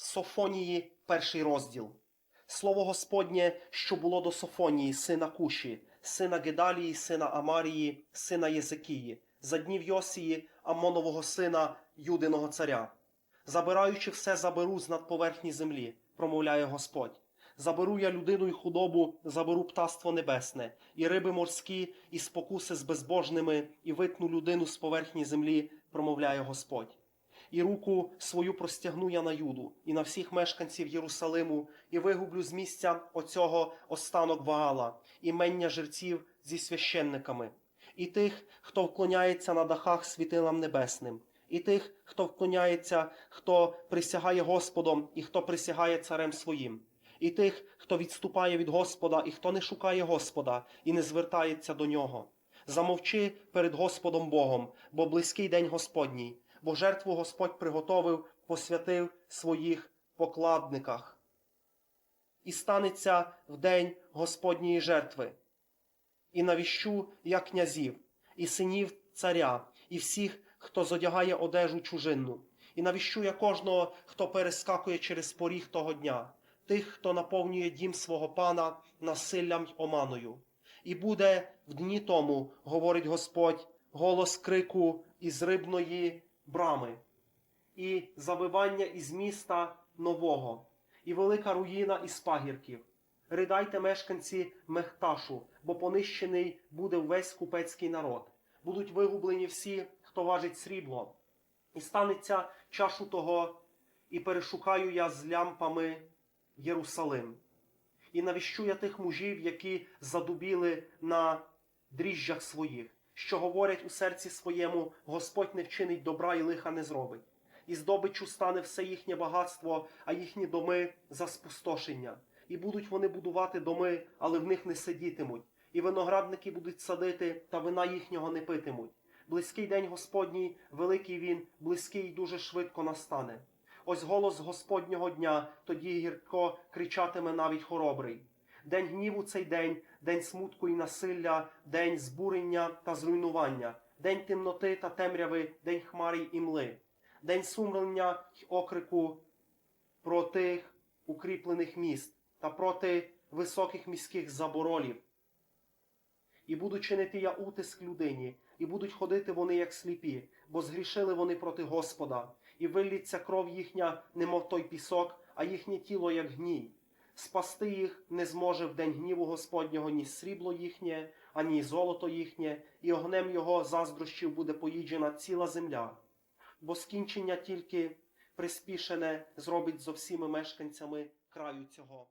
Софонії, перший розділ. Слово Господнє, що було до Софонії, сина Куші, сина Гедалії, сина Амарії, сина Єзекії, за днів Йосії, Амонового сина, Юдиного царя. Забираючи все, заберу з надповерхні землі, промовляє Господь. Заберу я людину й худобу, заберу птаство небесне, і риби морські, і спокуси з безбожними, і витну людину з поверхні землі, промовляє Господь. І руку свою простягну я на Юду і на всіх мешканців Єрусалиму, і вигублю з місця оцього останок Ваала, імення жерців зі священниками, і тих, хто вклоняється на дахах світилам небесним, і тих, хто вклоняється, хто присягає Господом і хто присягає царем своїм, і тих, хто відступає від Господа, і хто не шукає Господа і не звертається до нього. Замовчи перед Господом Богом, бо близький день Господній, бо жертву Господь приготовив, посвятив своїх покладниках. І станеться в день Господньої жертви, і навіщу я князів, і синів царя, і всіх, хто зодягає одежу чужинну, і навіщу я кожного, хто перескакує через поріг того дня, тих, хто наповнює дім свого пана насиллям й оманою. І буде в дні тому, говорить Господь, голос крику із рибної брами, і завивання із міста нового, і велика руїна із пагірків. Ридайте, мешканці Мехташу, бо понищений буде весь купецький народ. Будуть вигублені всі, хто важить срібло, і станеться чашу того, і перешукаю я з лямпами Єрусалим. І навіщу я тих мужів, які задубіли на дріжджах своїх, що говорять у серці своєму, Господь не вчинить добра і лиха не зробить. І здобичу стане все їхнє багатство, а їхні доми за спустошення. І будуть вони будувати доми, але в них не сидітимуть. І виноградники будуть садити, та вина їхнього не питимуть. Близький день Господній, великий він, близький і дуже швидко настане. Ось голос Господнього дня, тоді гірко кричатиме навіть хоробрий. День гніву цей день, день смутку і насилля, день збурення та зруйнування, день темноти та темряви, день хмари і мли, день сумлення й окрику проти укріплених міст та проти високих міських заборолів. І буду чинити я утиск людині, і будуть ходити вони, як сліпі, бо згрішили вони проти Господа, і виллється кров їхня, немов той пісок, а їхнє тіло, як гній. Спасти їх не зможе в день гніву Господнього ні срібло їхнє, ані золото їхнє, і огнем його заздрощів буде поїджена ціла земля. Бо скінчення тільки приспішене зробить зо всіми мешканцями краю цього.